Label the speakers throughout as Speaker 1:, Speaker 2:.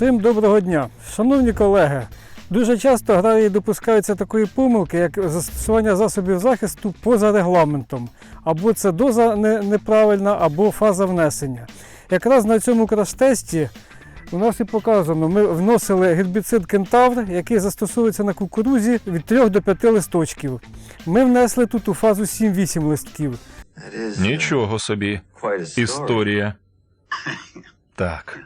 Speaker 1: доброго дня. Шановні колеги, дуже часто аграрії допускаються такої помилки, як застосування засобів захисту поза регламентом. Або це доза неправильна, або фаза внесення. Якраз на цьому краш-тесті у нас і показано, ми вносили гербіцид кентавр, який застосовується на кукурузі від 3 до 5 листочків. Ми внесли тут у фазу 7-8 листків.
Speaker 2: Нічого собі. Історія. Так.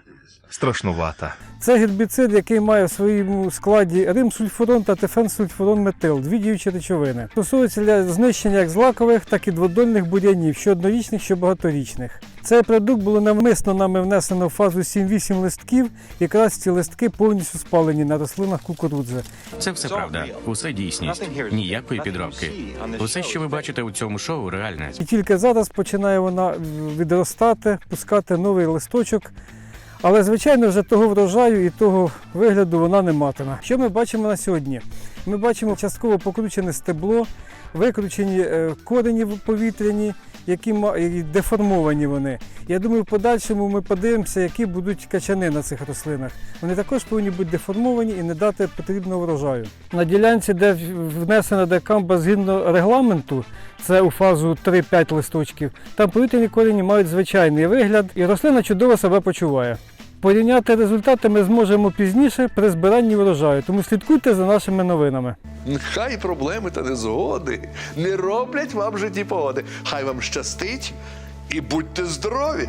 Speaker 2: Страшнувата.
Speaker 1: Це гербіцид, який має в своєму складі римсульфурон та тефенсульфурон метил, дві діючі речовини. Стосується для знищення як злакових, так і дводольних бур'янів, що однорічних, що багаторічних. Цей продукт було навмисно нами внесено в фазу 7-8 листків, якраз ці листки повністю спалені на рослинах кукурудзи.
Speaker 3: Це все правда, усе дійсність, ніякої підробки. Усе, що ви бачите у цьому шоу, реальне.
Speaker 1: І тільки зараз починає вона відростати, пускати новий листочок. Але, звичайно, вже того врожаю і того вигляду вона не матиме. Що ми бачимо на сьогодні? Ми бачимо частково покручене стебло, викручені е, корені повітряні, які деформовані вони. Я думаю, в подальшому ми подивимося, які будуть качани на цих рослинах. Вони також повинні бути деформовані і не дати потрібного врожаю. На ділянці, де внесена декамба згідно регламенту, це у фазу 3-5 листочків, там повітряні корені мають звичайний вигляд, і рослина чудово себе почуває. Порівняти результати ми зможемо пізніше при збиранні врожаю, тому слідкуйте за нашими новинами.
Speaker 4: Хай проблеми та незгоди не роблять вам житті погоди. Хай вам щастить і будьте здорові!